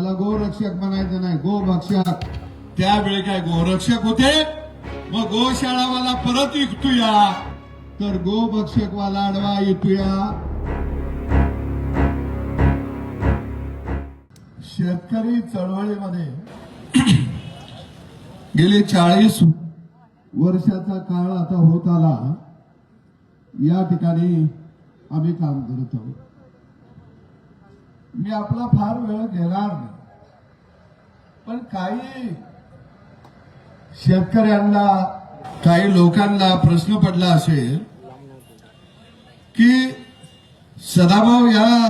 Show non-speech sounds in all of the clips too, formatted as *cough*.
त्याला गोरक्षक म्हणायचं नाही गोभक्षक. त्यावेळी काय गोरक्षक होते? मग गोशाळावाला परत इकतूया. तर गोभक्षकवाला आडवा येतोया. शेतकरी चळवळीमध्ये *clears throat* गेले चाळीस वर्षाचा काळ आता होत आला. या ठिकाणी आम्ही काम करत आहोत. मी आपला फार वेळ घेणार नाही. पण काही शेतकऱ्यांना काही लोकांना प्रश्न पडला असेल की सदाभाऊ या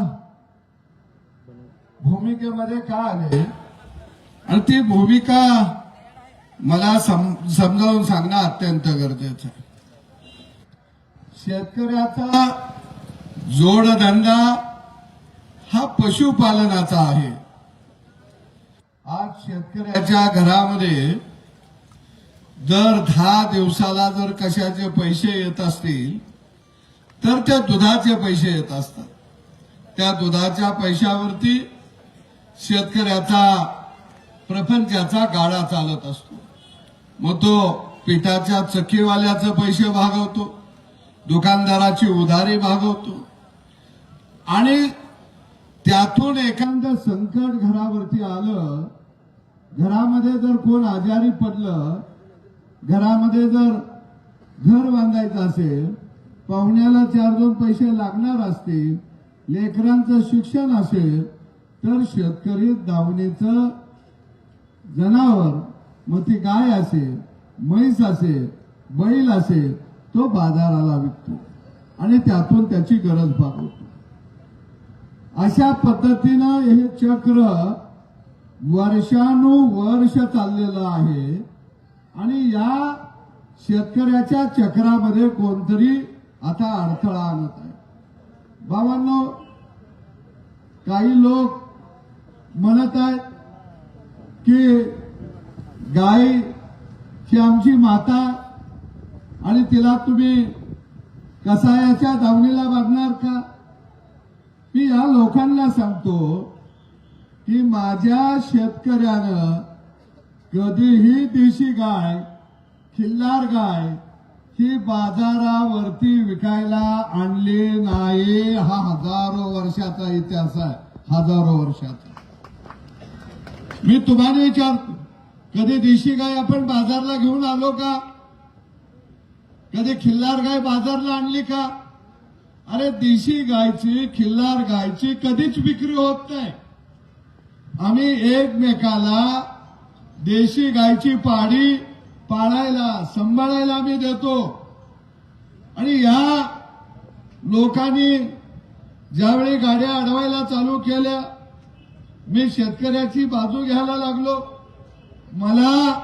भूमिकेमध्ये का आले? आणि ती भूमिका मला सम- समजावून सांगणं अत्यंत गरजेचं आहे. शेतकऱ्याचा जोडधंदा हा पशुपालनाचा आहे. आज शेतकऱ्याच्या घरामध्ये दर दहा दिवसाला जर कशाचे पैसे येत असतील तर त्या दुधाचे पैसे येत असतात. त्या दुधाच्या पैशावरती शेतकऱ्याचा प्रपंचाचा गाडा चालत असतो. मग तो पिठाच्या चक्कीवाल्याचे पैसे भागवतो दुकानदाराची उधारी भागवतो आणि त्यातून एखादं संकट घरावरती आलं घरामध्ये जर कोण आजारी पडलं घरामध्ये जर घर बांधायचं असेल पाहुण्याला चार दोन पैसे लागणार असतील लेकरांचं शिक्षण असेल तर शेतकरी दावणीचं जनावर मग ती गाय असेल म्हैस असेल बैल असेल तो बाजाराला विकतो. आणि त्यातून त्याची गरज भागवतो. अशा पद्धतीनं हे चक्र वर्षानुवर्ष चाललेलं आहे. आणि या शेतकऱ्याच्या चक्रामध्ये कोणतरी आता अडथळा आणत आहे. बाबांनो काही लोक म्हणत आहेत की गाय ही आमची माता आणि तिला तुम्ही कसायाच्या दावणीला बांधणार का? मी या लोकांना सांगतो की माझ्या शेतकऱ्यानं कधीही देशी गाय खिल्लार गाय ही बाजारावरती विकायला आणली नाही. हा हजारो वर्षाचा इतिहास आहे. हजारो वर्षाचा. मी तुम्हाला विचारतो कधी देशी गाय आपण बाजारला घेऊन आलो का? कधी खिल्लार गाय बाजारला आणली का? अरे देशी गायची खिल्लार गायची कधीच विक्री होत नाही. आम्ही एकमेकाला देशी गायची पाडी पाळायला सांभाळायला आम्ही देतो. आणि या लोकांनी ज्यावेळी गाड्या अडवायला चालू केल्या मी शेतकऱ्याची बाजू घ्यायला लागलो. मला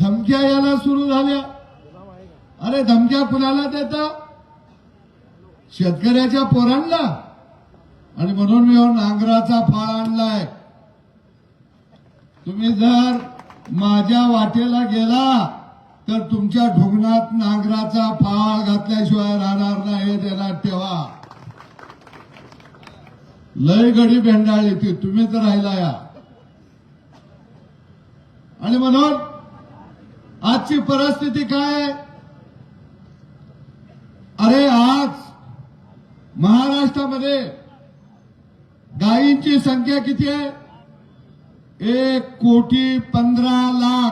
धमक्या यायला सुरू झाल्या. अरे धमक्या कुणाला देता? शेतकऱ्याच्या पोरांना. आणि म्हणून मी हो नांगराचा फाळ आणलाय. तुम्ही जर माझ्या वाटेला गेला तर तुमच्या ढुंगणात नांगराचा फाळ घातल्याशिवाय राहणार नाही त्याला ठेवा. लय गडी भेंडाळ येते तुम्हीच राहिला या. आणि म्हणून आजची परिस्थिती काय? अरे आज महाराष्ट्रामध्ये गायींची संख्या किती आहे? एक कोटी पंधरा लाख.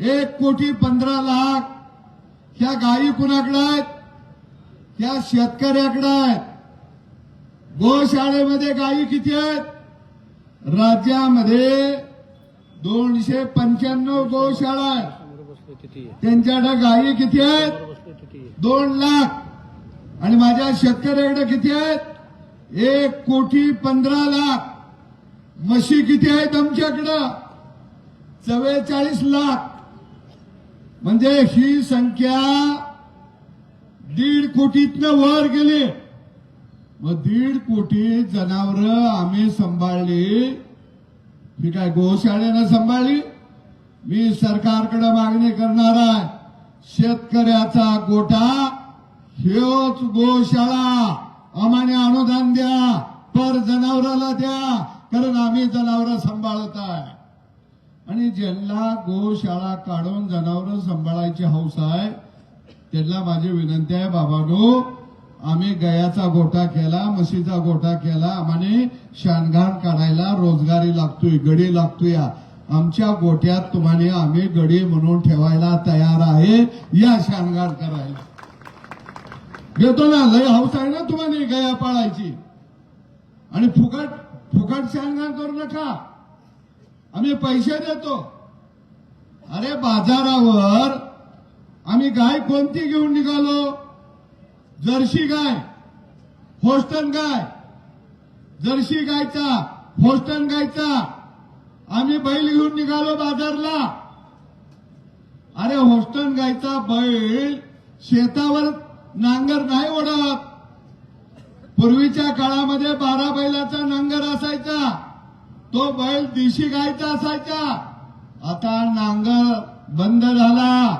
एक कोटी पंधरा लाख. ह्या गायी कुणाकडे आहेत? ह्या शेतकऱ्याकडे आहेत. गोशाळेमध्ये गायी किती आहेत? राज्यामध्ये दोनशे पंच्याण्णव गोशाळा आहेत. त्यांच्याकडे गायी किती आहेत? दोन लाख. आणि माझ्या शेतकऱ्याकडे किती आहेत? एक कोटी पंधरा लाख. म्हशी किती आहेत आमच्याकडं? चव्वेचाळीस लाख. म्हणजे ही संख्या दीड कोटीतनं वर गेली. मग दीड कोटी जनावर आम्ही सांभाळली. ही काय गोशाळेनं सांभाळली? मी सरकारकडे मागणी करणार आहे. शेतकऱ्याचा गोटा ह्योच गोशाळा आम्हाने अनुदान द्या पर जनावराला द्या कारण आम्ही जनावर सांभाळत आहे आणि ज्यांना गोशाळा काढून जनावर सांभाळायची हौस आहे त्यांना माझी विनंती आहे बाबानो आम्ही गयाचा गोठा केला म्हशीचा गोठा केला आम्हाने शानघाण काढायला रोजगारी लागतोय गडी लागतोय. आमच्या गोठ्यात तुम्हाला आम्ही गडी म्हणून ठेवायला तयार आहे या शानघाण करायला. घेतो ना लय हौस आहे ना तुम्हाला गया पाळायची. आणि फुकट फुकट शानघाण करू नका. आम्ही पैसे देतो. अरे बाजारावर आम्ही गाय कोणती घेऊन निघालो? जर्सी गाय होस्टन गाय जर्सी गायचा होस्टन गायचा. आम्ही बैल घेऊन निघालो बाजारला. अरे होस्टन गायचा बैल शेतावर नांगर नाही ओढत. पूर्वीच्या काळामध्ये बारा बैलाचा नांगर असायचा. तो बैल दिशी गायचा असायचा. आता नांगर बंद झाला.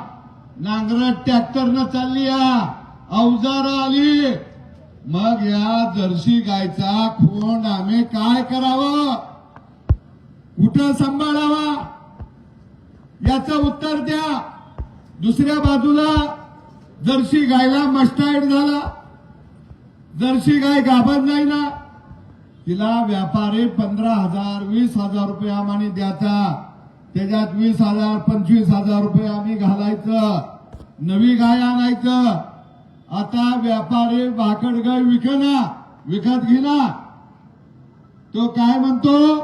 नांगर ट्रॅक्टरनं चालली या अवजार आली. मग या जर्सी गायचा खोंड आम्ही काय करावं? कुठं सांभाळावा? याचं उत्तर द्या. दुसऱ्या बाजूला जर्सी गायला मस्टाईड झाला. जर्सी गाय गाभत नाही ना तिला व्यापारी पंधरा हजार वीस हजार रुपये आम्हाने द्याचा त्याच्यात वीस हजार पंचवीस हजार रुपये आम्ही घालायचं. नवी गाय आणायचं. आता व्यापारी भाकड गाय विकना विकत घेना. तो काय म्हणतो?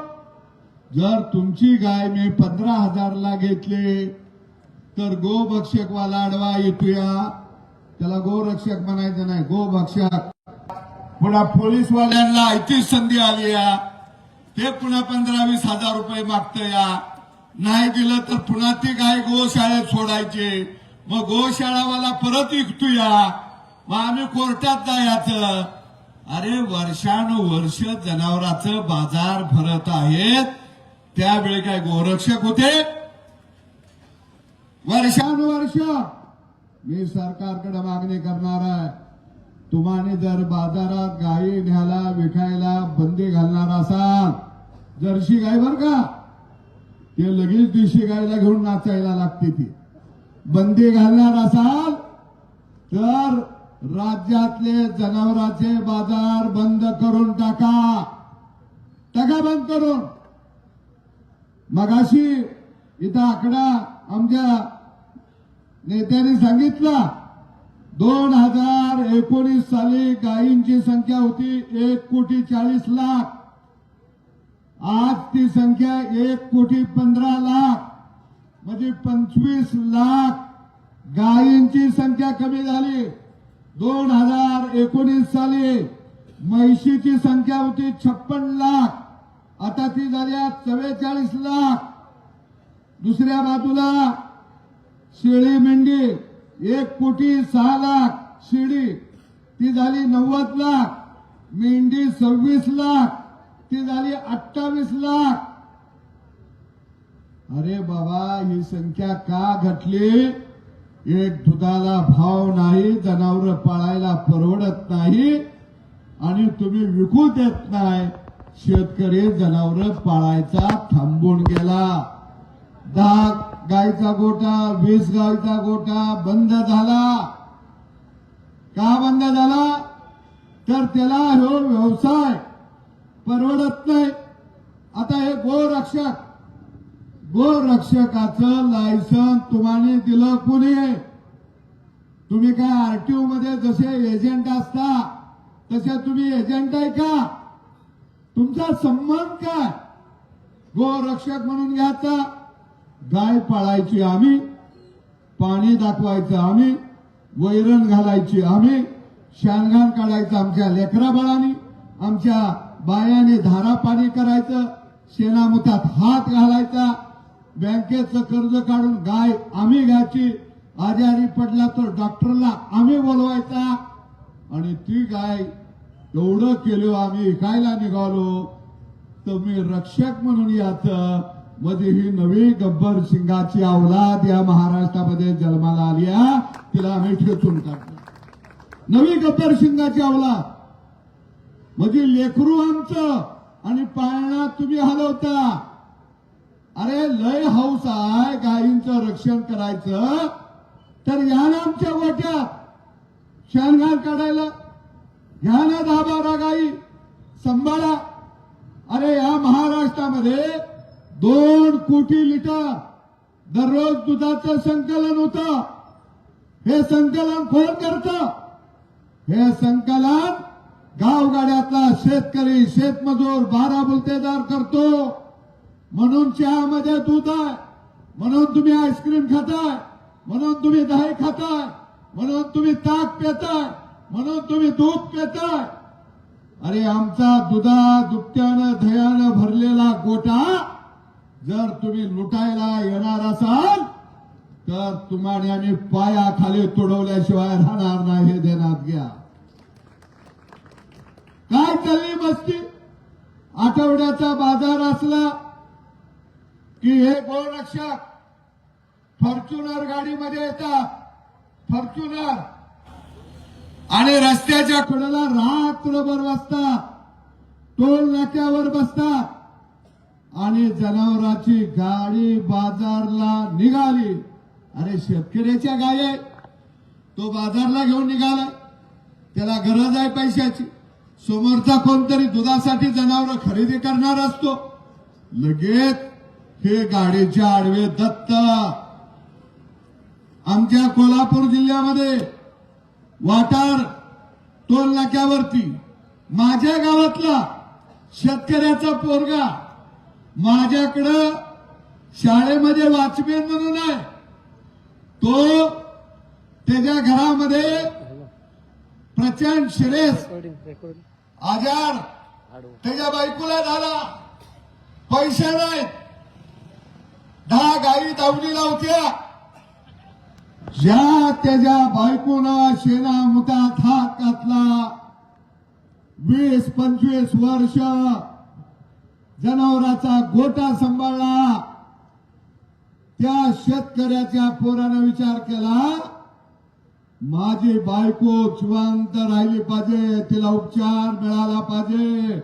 जर तुमची गाय मी पंधरा हजारला घेतली तर गोभक्षकवाला अडवा येतोया. त्याला गोरक्षक म्हणायचं नाही गोभक्षक. पुन्हा पोलीसवाल्यांना ऐतीच संधी आली या. ते पुन्हा पंधरा वीस हजार रुपये मागतं या. नाही दिलं तर पुन्हा ती गाय गोशाळेत सोडायचे. मग गोशाळावाला परत विकतो या. मग आम्ही कोर्टात जायचं. अरे वर्षानुवर्ष जनावरांचं बाजार भरत आहेत. त्यावेळी काय गोरक्षक होते? वर्षानुवर्ष. मी सरकारकडे मागणी करणार आहे तुम्हाला जर बाजारात गाई न्यायला विकायला बंदी घालणार असाल जर्शी गाय बर का ते लगेच देशी गायला घेऊन नाचायला लागते ती बंदी घालणार असाल तर राज्यातले जनावरांचे बाजार बंद करून टाका टाका बंद करून मगाशी इथं आकडा आमच्या नेत्यांनी सांगितला दोन हजार एकोणीस साली गायींची संख्या होती एक कोटी चाळीस लाख. आज ती संख्या एक कोटी पंधरा लाख म्हणजे पंचवीस लाख गायींची संख्या कमी झाली. दोन हजार एकोणीस साली म्हैशीची संख्या होती छप्पन लाख आता ती झाली चव्वेचाळीस लाख. दुसऱ्या बाजूला शेळी मेंढी एक कोटी सहा लाख शेळी ती झाली नव्वद लाख. मेंढी सव्वीस लाख ती झाली अठ्ठावीस लाख. अरे बाबा ही संख्या का घटली? एक दुधाला भाव नाही जनावर पाळायला परवडत नाही आणि तुम्ही विकू देत नाही. शेतकरी जनावर पाळायचा थांबून गेला. दहा गायचा गोटा वीस गायचा गोटा बंद झाला. का बंद झाला? तर त्याला हो व्यवसाय परवडत नाही. आता हे गोरक्षक गोरक्षकाचं लायसन तुम्हाला दिलं कुणी? तुम्ही काय आरटीओ मध्ये जसे एजंट असता तसे तुम्ही एजंट आहे का? तुमचा संबंध काय? गोरक्षक म्हणून घ्यायचा. गाय पाळायची आम्ही पाणी दाखवायचं आम्ही वैरण घालायची आम्ही शानघान काढायचं आमच्या लेकराबाळांनी आमच्या बायाने धारा पाणी करायचं शेणामुतात हात घालायचा बँकेचं कर्ज काढून गाय आम्ही घ्यायची आजारी पडला तर डॉक्टरला आम्ही बोलवायचा आणि ती गाय एवढं केलो आम्ही विकायला निघालो तर मी रक्षक म्हणून याचं मध्ये ही नवी गब्बर सिंगाची अवलाद या महाराष्ट्रामध्ये जन्माला आली तिला आम्ही ठेचून काढतो. नवी गब्बर सिंगाची अवलाद म्हणजे लेकरू आमचं आणि पाळणा तुम्ही हलवता. अरे लय हौस आहे गायींचं रक्षण करायचं. तर या ना आमच्या गोठ्यात. शानघार काढायला. घ्या ना दहा बारा गाई. सांभाळा. अरे या महाराष्ट्रामध्ये दोन कोटी लिटर दररोज दुधाचं संकलन होतं. हे संकलन कोण करत? हे संकलन गावगाड्यातला शेतकरी शेतमजूर बारा बुलतेदार करतो. म्हणून चहामध्ये दूध आहे. म्हणून तुम्ही आईस्क्रीम खाताय. म्हणून तुम्ही दही खाताय. म्हणून तुम्ही ताक पेताय. म्हणून तुम्ही दूध पिताय. अरे आमचा दुधा दुपट्यानं दह्यानं भरलेला गोटा जर तुम्ही लुटायला येणार असाल तर तुम्हाला आम्ही पायाखाली तुडवल्याशिवाय राहणार नाही हे ध्यानात घ्या. काय चालली मस्ती? आठवड्याचा बाजार असला की हे गोरक्षक फॉर्च्युनर गाडीमध्ये येतात. फॉर्च्युनर. आणि रस्त्याच्या कडेला रात्रभर बसतात? टोल नाक्यावर बसतात. आणि जनावराची गाडी बाजारला निघाली. अरे शेतकऱ्याच्या गाय तो बाजारला घेऊन निघालाय त्याला गरज आहे पैशाची. समोरचा कोणतरी दुधासाठी जनावर खरेदी करणार असतो. लगेच हे गाडीच्या आडवे दत्त. आमच्या कोल्हापूर जिल्ह्यामध्ये वाटार टोल नाक्यावरती माझ्या गावातला शेतकऱ्याचा पोरगा माझ्याकडं शाळेमध्ये वॉचमॅन म्हणून आहे. तो त्याच्या घरामध्ये प्रचंड श्रेस आजार त्याच्या बायकोला झाला. पैसे नाहीत दहा गायी दावणीला होत्या ज्या त्याच्या बायकोनं शेणा मुतात हात घातला. वीस पंचवीस वर्ष जनावराचा गोटा सांभाळला. त्या शेतकऱ्याच्या पोरानं विचार केला माझी बायको जिवंत राहिली पाहिजे तिला उपचार मिळाला पाहिजे.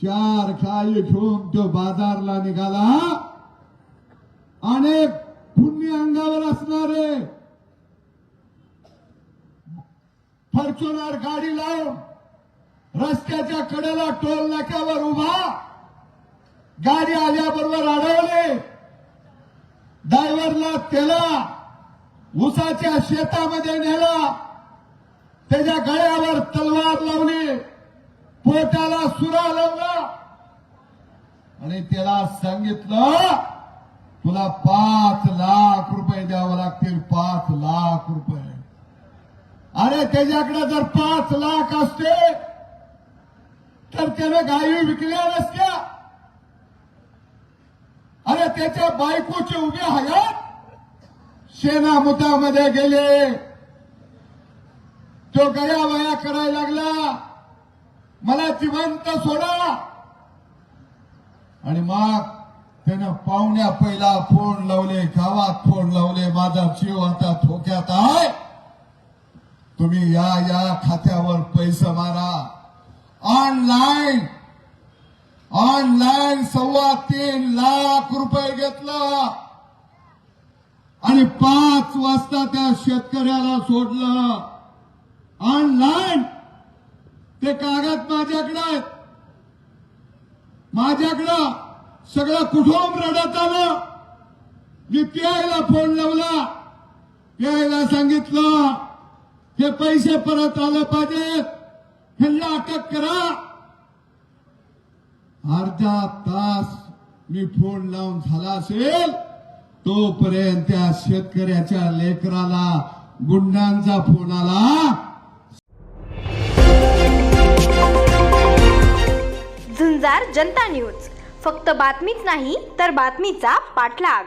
चार खाई घेऊन तो बाजारला निघाला. अनेक पुण्य अंगावर असणारे फॉर्च्युनर गाडी लावून रस्त्याच्या कडेला टोल नाक्यावर उभा गाडी आल्याबरोबर अडवले. ड्रायव्हरला त्याला उसाच्या शेतामध्ये नेला. त्याच्या गळ्यावर तलवार लावली. पोटाला सुरा लावला. आणि त्याला सांगितलं तुला पाच लाख रुपये द्यावं लागतील पाच लाख रुपये. अरे त्याच्याकडे जर पाच लाख असते तर त्याने गायी विकल्या नसत्या. त्याच्या बायकोचे उभे हयात सेना मुतामध्ये गेले. तो गया वया करायला लागला. मला जिवंत सोडा. आणि मग त्यानं पाहुण्या पहिला फोन लावले गावात फोन लावले माझा जीव आता धोक्यात आहे. तुम्ही या या खात्यावर पैसे मारा. ऑनलाईन ऑनलाईन सव्वा तीन लाख रुपये घेतला. आणि पाच वाजता त्या शेतकऱ्याला सोडलं. ऑनलाईन ते कागद माझ्याकडे आहेत. माझ्याकडं सगळं कुठून रडत आलं? मी प्यायला फोन लावला. प्यायला सांगितलं हे पैसे परत आले पाहिजेत. ह्यांना अटक करा. अर्धा तास मी फोन लावून झाला असेल तोपर्यंत त्या शेतकऱ्याच्या लेकराला गुंडांचा फोन आला झुंजार जनता न्यूज. फक्त बातमीच नाही तर बातमीचा पाठलाग.